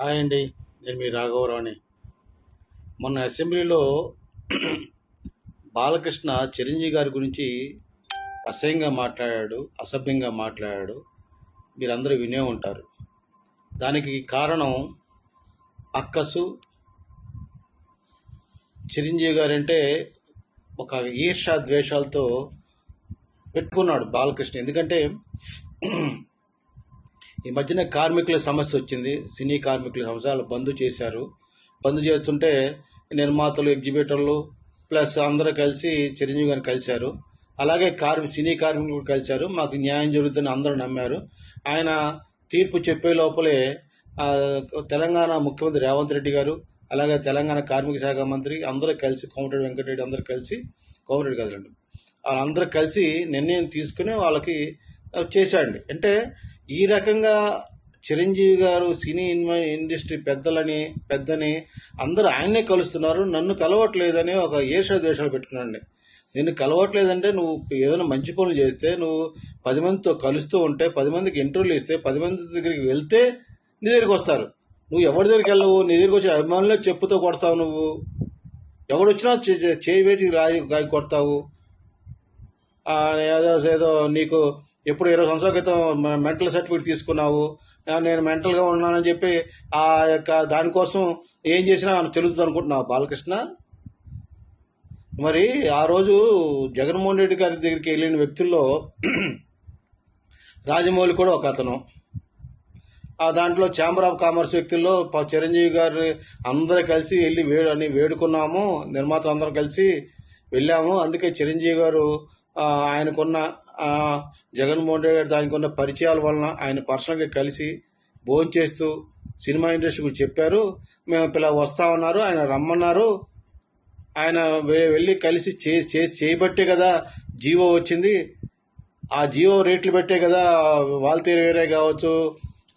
Hi అండి నేను మీ రాఘవరావుని. మొన్న అసెంబ్లీలో బాలకృష్ణ చిరంజీవి గారి గురించి అసహ్యంగా మాట్లాడాడు అసభ్యంగా మాట్లాడాడు. మీరందరూ వినే ఉంటారు. దానికి కారణం అక్కసు చిరంజీవి గారంటే ఒక ఈర్షా ద్వేషాలతో పెట్టుకున్నాడు బాలకృష్ణ. ఎందుకంటే ఈ మధ్యన కార్మికుల సమస్య వచ్చింది. సినీ కార్మికుల సమస్య వాళ్ళు బంద్ చేశారు. బంద్ చేస్తుంటే నిర్మాతలు ఎగ్జిబిటర్లు ప్లస్ అందరూ కలిసి చిరంజీవి గారిని కలిశారు. అలాగే కార్మి సినీ కార్మికులు కలిశారు. మాకు న్యాయం జరుగుతుందని అందరూ నమ్మారు. ఆయన తీర్పు చెప్పే లోపలే తెలంగాణ ముఖ్యమంత్రి రేవంత్ రెడ్డి గారు అలాగే తెలంగాణ కార్మిక శాఖ మంత్రి అందరూ కలిసి కోమటిరెడ్డి వెంకటరెడ్డి అందరూ కలిసి కోమటిరెడ్డి కదండి వాళ్ళందరూ కలిసి నిర్ణయం తీసుకుని వాళ్ళకి చేశాడండి అంటే ఈ రకంగా చిరంజీవి గారు సినీ ఇండస్ట్రీ పెద్దలని పెద్దని అందరూ ఆయన్నే కలుస్తున్నారు. నన్ను కలవట్లేదని ఒక ఏష దేశాలు పెట్టుకున్నాండి నిన్ను కలవట్లేదంటే నువ్వు ఏదైనా మంచి పనులు చేస్తే నువ్వు పది మందితో కలుస్తూ ఉంటే పది మందికి ఇంటర్వ్యూలు ఇస్తే పది మంది దగ్గరికి వెళ్తే నీ దగ్గరికి వస్తారు. నువ్వు ఎవరి దగ్గరికి వెళ్ళవు? నీ దగ్గరికి వచ్చి అభిమానులే చెప్పుతో కొడతావు నువ్వు. ఎవడు వచ్చినా చే- చేయి వేటి రాయి కొడతావు. ఏదో ఏదో నీకు ఎప్పుడు ఇరవై సంవత్సరాల క్రితం మెంటల్ సర్టిఫికేట్ తీసుకున్నావు? నేను మెంటల్గా ఉన్నానని చెప్పి ఆ యొక్క దానికోసం ఏం చేసినా తెలుగుతుంది అనుకుంటున్నావు బాలకృష్ణ? మరి ఆ రోజు జగన్మోహన్ రెడ్డి గారి దగ్గరికి వెళ్ళిన వ్యక్తుల్లో రాజమౌళి కూడా ఒక అతను. ఆ దాంట్లో ఛాంబర్ ఆఫ్ కామర్స్ వ్యక్తుల్లో ప- చిరంజీవి గారు అందరూ కలిసి వెళ్ళి వేడు అని వేడుకున్నాము. నిర్మాత అందరం కలిసి వెళ్ళాము. అందుకే చిరంజీవి గారు ఆయనకున్న జగన్మోహన్ రెడ్డి గారు దానికి ఉన్న పరిచయాల వలన ఆయన పర్సనల్గా కలిసి భోజనం చేస్తూ సినిమా ఇండస్ట్రీ గురించి చెప్పారు. మేము ఇలా వస్తామన్నారు ఆయన రమ్మన్నారు. ఆయన వెళ్ళి కలిసి చేసి చేసి చేయబట్టే కదా జీవో వచ్చింది. ఆ జీవో రేట్లు పెట్టే కదా వాల్తేరు వేరే కావచ్చు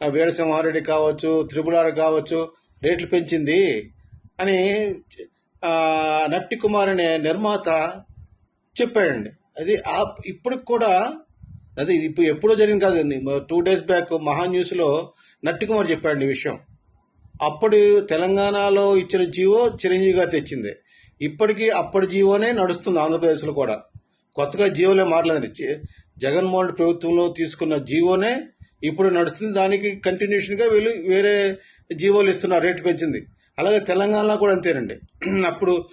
వీరసింహారెడ్డి కావచ్చు త్రిపుల్ కావచ్చు రేట్లు పెంచింది అని నట్టి కుమార్ అనే నిర్మాత చెప్పాడండి. అది ఆ ఇప్పటికి కూడా అది ఇప్పుడు ఎప్పుడో జరిగింది కాదండి టూ డేస్ బ్యాక్ మహా న్యూస్లో నట్టికుమార్ చెప్పాడు ఈ విషయం. అప్పుడు తెలంగాణలో ఇచ్చిన జీవో చిరంజీవి గారు తెచ్చింది. ఇప్పటికీ అప్పటి జీవోనే నడుస్తుంది ఆంధ్రప్రదేశ్లో కూడా. కొత్తగా జీవోలే మారలేదండి. జగన్మోహన్ ప్రభుత్వంలో తీసుకున్న జీవోనే ఇప్పుడు నడుస్తుంది. దానికి కంటిన్యూషన్గా వీళ్ళు వేరే జీవోలు ఇస్తున్నారు రేటు పెంచింది. అలాగే తెలంగాణలో కూడా అంతేనండి. అప్పుడు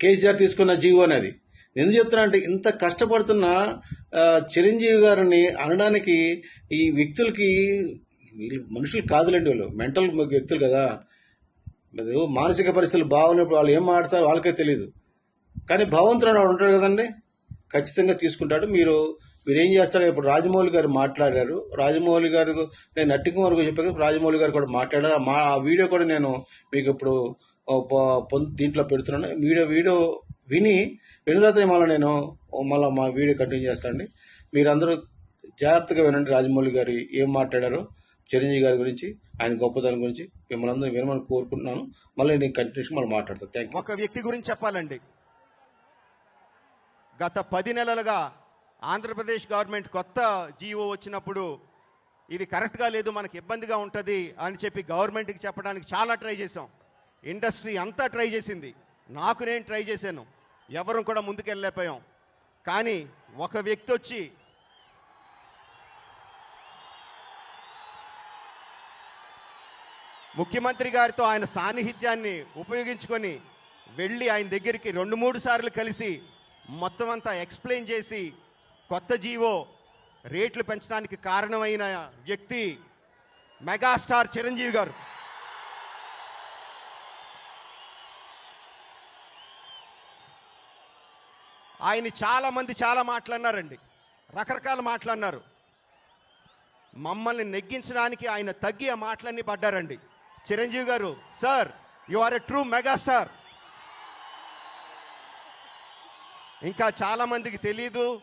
కేసీఆర్ తీసుకున్న జీవో అనేది. ఎందుకు చెప్తున్నా అంటే ఇంత కష్టపడుతున్న చిరంజీవి గారిని అనడానికి ఈ వ్యక్తులకి వీళ్ళు మనుషులు కాదులేండి వాళ్ళు. మెంటల్ వ్యక్తులు కదా. మరి మానసిక పరిస్థితులు బాగున్నప్పుడు వాళ్ళు ఏం మాడతారో వాళ్ళకే తెలియదు కానీ భగవంతుడు వాడు ఉంటాడు కదండి. ఖచ్చితంగా తీసుకుంటాడు. మీరు మీరేం చేస్తారు చేస్తారో ఇప్పుడు రాజమౌళి గారు మాట్లాడారు. రాజమౌళి గారు నేను నట్టి కుమార్ గారు చెప్పాను రాజమౌళి గారు కూడా మాట్లాడారు. ఆ మా ఆ వీడియో కూడా నేను మీకు ఇప్పుడు దీంట్లో పెడుతున్నాను. వీడియో వీడియో విని వినదాత మళ్ళీ నేను మళ్ళీ మా వీడియో కంటిన్యూ చేస్తానండి మీరందరూ జాగ్రత్తగా వినండి. రాజమౌళి గారు ఏం మాట్లాడారో చిరంజీవి గారి గురించి ఆయన గొప్పతనం గురించి మిమ్మల్ని అందరూ వినమని కోరుకుంటున్నాను. మళ్ళీ నేను కంటిన్యూషన్ మళ్ళీ మాట్లాడతాను థ్యాంక్ యూ ఒక వ్యక్తి గురించి చెప్పాలండి. గత పది నెలలుగా ఆంధ్రప్రదేశ్ గవర్నమెంట్ కొత్త జీవో వచ్చినప్పుడు ఇది కరెక్ట్గా లేదు మనకి ఇబ్బందిగా ఉంటుంది అని చెప్పి గవర్నమెంట్కి చెప్పడానికి చాలా ట్రై చేసాం ఇండస్ట్రీ అంతా ట్రై చేసింది. నాకు నేను ట్రై చేశాను. ఎవరు కూడా ముందుకెళ్ళలేకపోయాం. కానీ ఒక వ్యక్తి వచ్చి ముఖ్యమంత్రి గారితో ఆయన సాన్నిహిత్యాన్ని ఉపయోగించుకొని వెళ్ళి ఆయన దగ్గరికి రెండు మూడు సార్లు కలిసి మొత్తం అంతా ఎక్స్ప్లెయిన్ చేసి కొత్త జీవో రేట్లు పెంచడానికి కారణమైన వ్యక్తి మెగాస్టార్ చిరంజీవి గారు. ఆయన చాలామంది చాలా మాట్లాడినారండి రకరకాల మాట్లాడినారు మమ్మల్ని నెగ్గించడానికి ఆయన తగ్గి ఆ మాటలన్నీ పడ్డారండి. Chiranjeevi garu sir you are a true megastar ఇంకా చాలామందికి తెలీదు.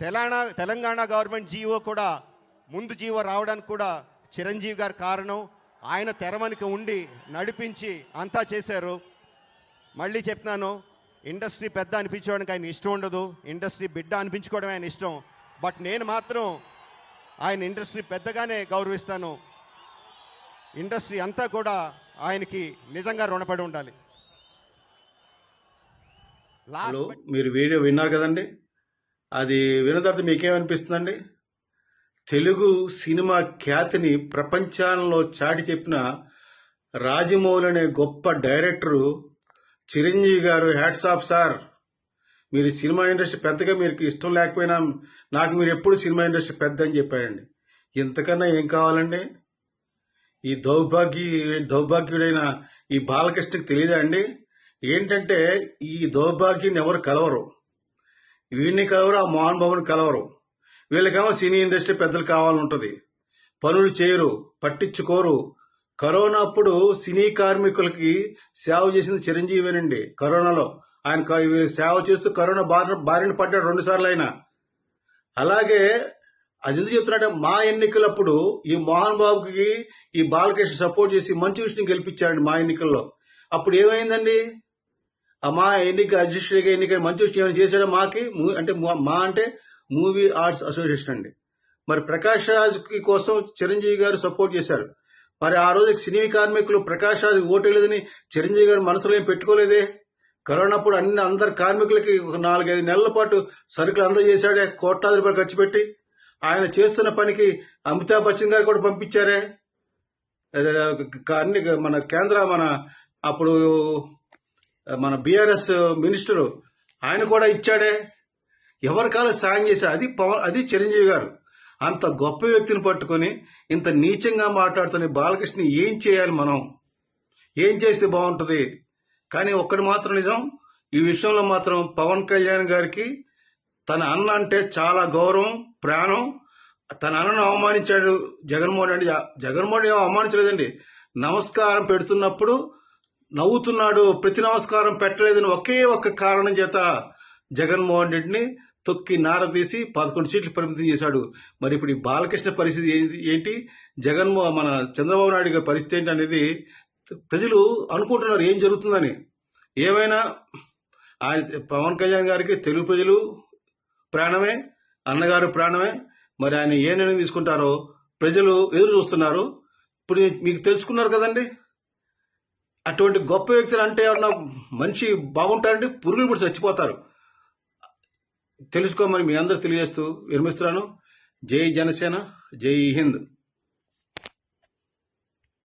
తెలంగాణ తెలంగాణ గవర్నమెంట్ జీవో కూడా ముందు జీవో రావడానికి కూడా చిరంజీవి గారు కారణం. ఆయన తెరవనికి ఉండి నడిపించి అంతా చేశారు. మళ్ళీ చెప్తున్నాను ఇండస్ట్రీ పెద్ద అనిపించుకోవడానికి ఆయన ఇష్టం ఉండదు. ఇండస్ట్రీ బిడ్డ అనిపించుకోవడం ఆయన ఇష్టం. బట్ నేను మాత్రం ఆయన ఇండస్ట్రీ పెద్దగానే గౌరవిస్తాను. ఇండస్ట్రీ అంతా కూడా ఆయనకి నిజంగా రుణపడి ఉండాలి. హలో మీరు వీడియో విన్నారు కదండి? అది విన్న తర్వాత మీకేమనిపిస్తుందండి? తెలుగు సినిమా ఖ్యాతిని ప్రపంచంలో చాటి చెప్పిన రాజమౌళి అనే గొప్ప director Chiranjeevi garu hats off sir మీరు సినిమా ఇండస్ట్రీ పెద్దగా మీకు ఇష్టం లేకపోయినా నాకు మీరు ఎప్పుడు సినిమా ఇండస్ట్రీ పెద్ద అని చెప్పాడండి. ఇంతకన్నా ఏం కావాలండి? ఈ దౌర్భాగ్య దౌర్భాగ్యుడైన ఈ బాలకృష్ణకి తెలియదా అండి? ఏంటంటే ఈ దౌర్భాగ్యుని ఎవరు కలవరు. వీడిని కలవరు ఆ మోహన్ బాబుని కలవరు. వీళ్ళకేమో సినీ ఇండస్ట్రీ పెద్దలు కావాలంటుంది. పనులు చేయరు పట్టించుకోరు కరోనా అప్పుడు సినీ కార్మికులకి సేవ చేసింది చిరంజీవేనండి కరోనాలో. ఆయన సేవ చేస్తూ కరోనా బారిన బారిన పడ్డాడు రెండు సార్లు ఆయన. అలాగే అది ఎందుకు చెప్తున్నాడంటే మా ఎన్నికలప్పుడు ఈ మోహన్ బాబుకి ఈ బాలకృష్ణ సపోర్ట్ చేసి మంచి విషయం గెలిపించారండి మా ఎన్నికల్లో. అప్పుడు ఏమైందండి? ఆ మా ఎన్నిక అధ్యక్షుడిగా ఎన్నిక మంచి విషయం ఏమైనా చేశాడా మాకి? అంటే మా మా అంటే మూవీ ఆర్ట్స్ అసోసియేషన్ అండి. మరి ప్రకాష్ రాజ్కి కోసం చిరంజీవి గారు సపోర్ట్ చేశారు. మరి ఆ రోజు సినీ కార్మికులు ప్రకాష్ రాజ్ ఓటేలేదని చిరంజీవి గారు మనసులో ఏం పెట్టుకోలేదే? కరోనాప్పుడు అన్ని అందరు కార్మికులకి ఒక నాలుగైదు నెలల పాటు సరుకులు అందజేశాడే కోట్లాది రూపాయలు ఖర్చు పెట్టి. ఆయన చేస్తున్న పనికి అమితాబ్ బచ్చన్ గారు కూడా పంపించారే. అన్ని మన కేంద్ర మన అప్పుడు మన బీఆర్ఎస్ మినిస్టరు ఆయన కూడా ఇచ్చాడే. ఎవరికాల సాయం చేశారు? అది పవన్ అది చిరంజీవి గారు. అంత గొప్ప వ్యక్తిని పట్టుకొని ఇంత నీచంగా మాట్లాడుతున్న బాలకృష్ణ ఏం చేయాలి మనం? ఏం చేస్తే బాగుంటుంది? కానీ ఒక్కటి మాత్రం నిజం ఈ విషయంలో మాత్రం పవన్ కళ్యాణ్ గారికి తన అన్న అంటే చాలా గౌరవం ప్రాణం. తన అన్నను అవమానించాడు జగన్మోహన్ రెడ్డి. జగన్మోహన్ రెడ్డి అవమానించలేదండి. నమస్కారం పెడుతున్నప్పుడు నవ్వుతున్నాడు ప్రతి నమస్కారం పెట్టలేదని ఒకే ఒక్క కారణం చేత జగన్మోహన్ రెడ్డిని తొక్కి నార తీసి పదకొండు సీట్లు పరిమితం చేశాడు. మరి ఇప్పుడు ఈ బాలకృష్ణ పరిస్థితి ఏంటి- ఏంటి? జగన్మో మన చంద్రబాబు నాయుడు గారి పరిస్థితి ఏంటి అనేది ప్రజలు అనుకుంటున్నారు ఏం జరుగుతుందని. ఏమైనా ఆయన పవన్ కళ్యాణ్ గారికి తెలుగు ప్రజలు ప్రాణమే అన్నగారు ప్రాణమే మరి ఆయన ఏ నిర్ణయం తీసుకుంటారో ప్రజలు ఎదురు చూస్తున్నారు. ఇప్పుడు మీకు తెలుసుకున్నారు కదండి? అటువంటి గొప్ప వ్యక్తులు అంటే ఏమన్నా మనిషి బాగుంటారంటే పురుగులు ఇప్పుడు చచ్చిపోతారు. తెలుసుకోమని మీ అందరు తెలియజేస్తూ విరమిస్తున్నాను. జై జనసేన జై హింద్.